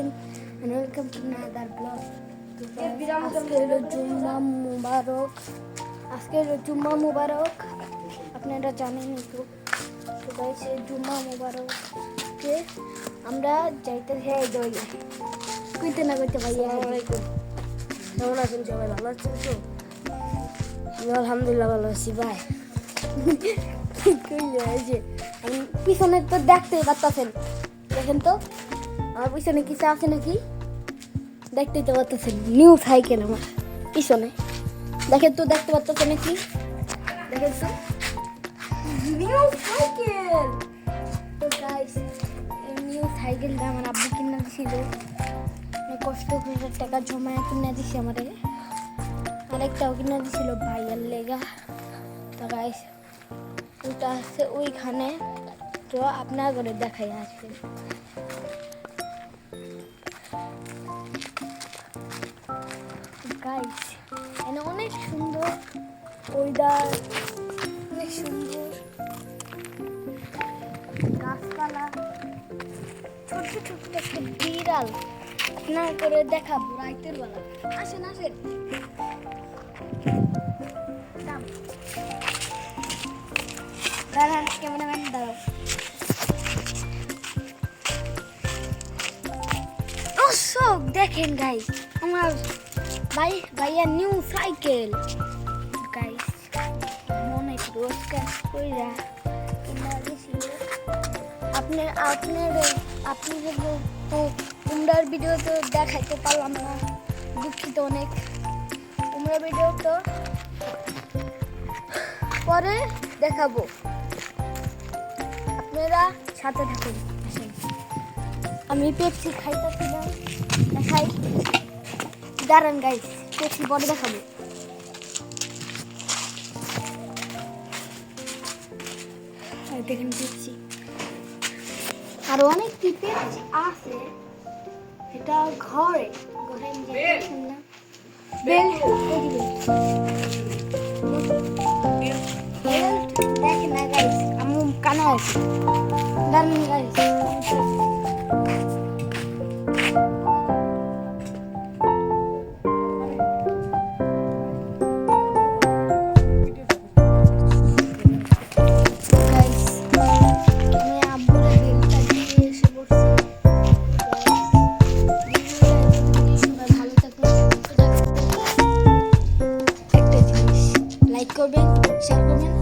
আছেন? Welcome to another blog আজকে হলো জুম্মা মুবারক। আজকে হলো জুম্মা মুবারক। আপনারা জানেন তো গাইস এই জুম্মা মুবারককে আমরা যাইতে হ্যাঁ যাই কইতে না কইতে ভাইয়া কেমন আছেন সবাই? ভালো আছেন তো? আলহামদুলিল্লাহ ভালো আছি ভাই। কইলে যে। আমি পিছনে তো দেখতেই পারতেছেন। দেখেন তো? আমার পিছনে কিছু আছে নাকি? দেখতেই তো পারতেছেন নিউ সাইকেল আমার, পিছনে। দেখেন তো, দেখতে পারতেছেন নাকি? দেখেন তো। নিউ সাইকেল নিউ সাইকেলটা আমার আব্বু কিনে দিছিল। কষ্ট করে টাকা জমায় কিনে দিছে আমাদের আরেকটাও কিনে দিছিল, ভাইয়ার লেগা। তো গাইস ওটা আছে ওইখানে। তো আপনার করে দেখাই আসবে গাইস এখানে অনেক সুন্দর ওয়েদার, অনেক সুন্দর গাছপালা, ছোট ছোট একটা বিড়াল। আপনার করে দেখাবো রাইতের বেলা। আসেন আসেন। দাঁড়ান। ক্যামেরাম্যান দাঁড়াও। দেখেন গাইস আমার ভাই, ভাইয়া নিউ সাইকেল গাইস মনে পুরস্কার কইরা কিনা আপনি, আপনার, আপনি তোমরার ভিডিও তো দেখাইতে পারলাম না, দুঃখিত অনেক। তোমরা ভিডিও তো পরে দেখাবো। আপনারা সাথে থাকুন আমি পেপসি খাইতেছিলাম। দেখাই। দাঁড়ান গাইস পেপসি পরে দেখাবো। দেখেন পেপসি। আরও অনেক কি পেপসি আছে। এটা ঘরে। ঘরে যে দেখেন Corbin, Shadow Woman.